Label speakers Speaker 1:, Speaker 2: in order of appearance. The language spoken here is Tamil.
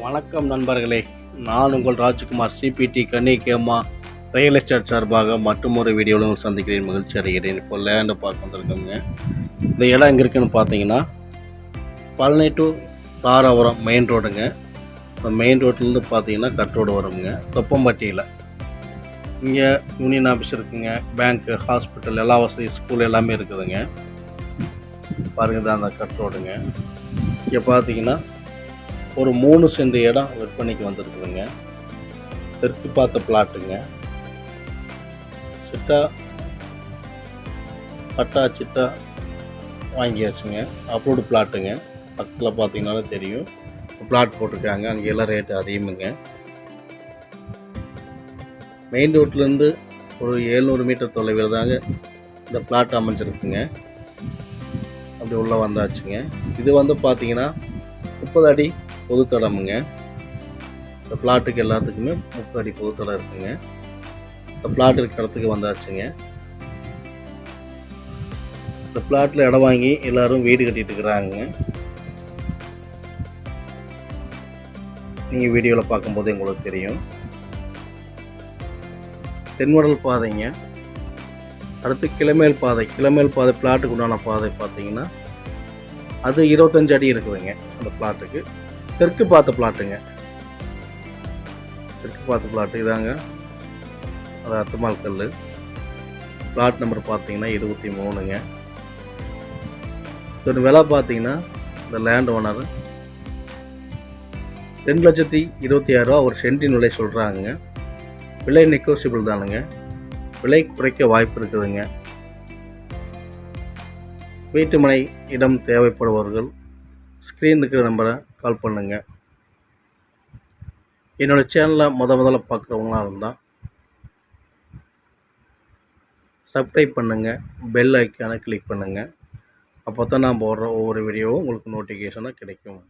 Speaker 1: வணக்கம் நண்பர்களே. நான் உங்கள் ராஜ்குமார் சிபிடி கன்னிகேமா ரியல் எஸ்டேட் சார்பாக மற்றும் ஒரு வீடியோவில் சந்திக்கிறேன். மகிழ்ச்சி அடைகிறேன். இப்போ லேண்டை பார்க்க வந்திருக்கோங்க. இந்த இடம் எங்கே இருக்குதுன்னு பார்த்தீங்கன்னா பழனி டு தாராபுரம் மெயின் ரோடுங்க இந்த மெயின் ரோட்லேருந்து பார்த்தீங்கன்னா கட் ரோடு வருங்க. தொப்பம்பட்டியில். இங்கே யூனியன் ஆஃபீஸ் இருக்குதுங்க பேங்க்கு ஹாஸ்பிட்டல் எல்லா வசதி ஸ்கூல் எல்லாமே இருக்குதுங்க. பாருங்க தான் அந்த கட் ரோடுங்க இங்கே பார்த்தீங்கன்னா ஒரு மூணு சென்ட் இடம் விற்பனைக்கு வந்திருக்குதுங்க. தெற்கு பார்த்த பிளாட்டுங்க சிட்டா பட்டா சிட்டா வாங்கியாச்சுங்க. அப்ரூவ்டு பிளாட்டுங்க பக்கத்தில் பார்த்தீங்கனாலும் தெரியும். பிளாட் போட்டிருக்காங்க. அங்கே எல்லாம் ரேட்டு அதிகமுங்க. மெயின் ரோட்லேருந்து ஒரு ஏழ்நூறு மீட்டர் தொலைவில் தாங்க இந்த பிளாட் அமைஞ்சிருக்குங்க. அப்படி உள்ளே வந்தாச்சுங்க. இது வந்து பார்த்தீங்கன்னா முப்பது அடி பொதுத்தடமுங்க. இந்த பிளாட்டுக்கு எல்லாத்துக்குமே முப்பது அடி பொதுத்தடம் இருக்குங்க. இந்த பிளாட் இருக்கிற இடத்துக்கு வந்தாச்சுங்க. இந்த பிளாட்டில் இடம் வாங்கி எல்லாரும் வீடு கட்டிகிட்டு இருக்கிறாங்க. நீங்கள் வீடியோவில் பார்க்கும்போது உங்களுக்கு தெரியும். தென்வடல் பாதைங்க. அடுத்து கிளமேல் பாதை. கிளமேல் பாதை பிளாட்டுக்கு உண்டான பாதை பார்த்தீங்கன்னா அது இருபத்தஞ்சு அடி இருக்குதுங்க அந்த பிளாட்டுக்கு தெற்கு பார்த்த பிளாட்டுங்க தெற்கு பார்த்த பிளாட்டு இதாங்க. அது அத்துமால் கல் பிளாட் நம்பர் பார்த்தீங்கன்னா இருபத்தி மூணுங்க. இதோட விலை பார்த்தீங்கன்னா இந்த லேண்ட் ஓனர் ரெண்டு லட்சத்தி இருபத்தி ஆறுரூவா ஒரு சென்டின் விலை சொல்கிறாங்க விலை நெக்கோசியபிள் தானுங்க. விலை குறைக்க வாய்ப்பு இருக்குதுங்க. வீட்டுமனை இடம் தேவைப்படுபவர்கள் ஸ்க்ரீன் இருக்கிற நம்பரை கால் பண்ணுங்கள் என்னோடய சேனலை முத முதல்ல பார்க்குறவங்களாக இருந்தால் சப்ஸ்கிரைப் பண்ணுங்கள் பெல் ஐக்கானை கிளிக் பண்ணுங்கள் அப்போ தான் நான் போடுற ஒவ்வொரு வீடியோவும் உங்களுக்கு நோட்டிஃபிகேஷனாக கிடைக்கும்.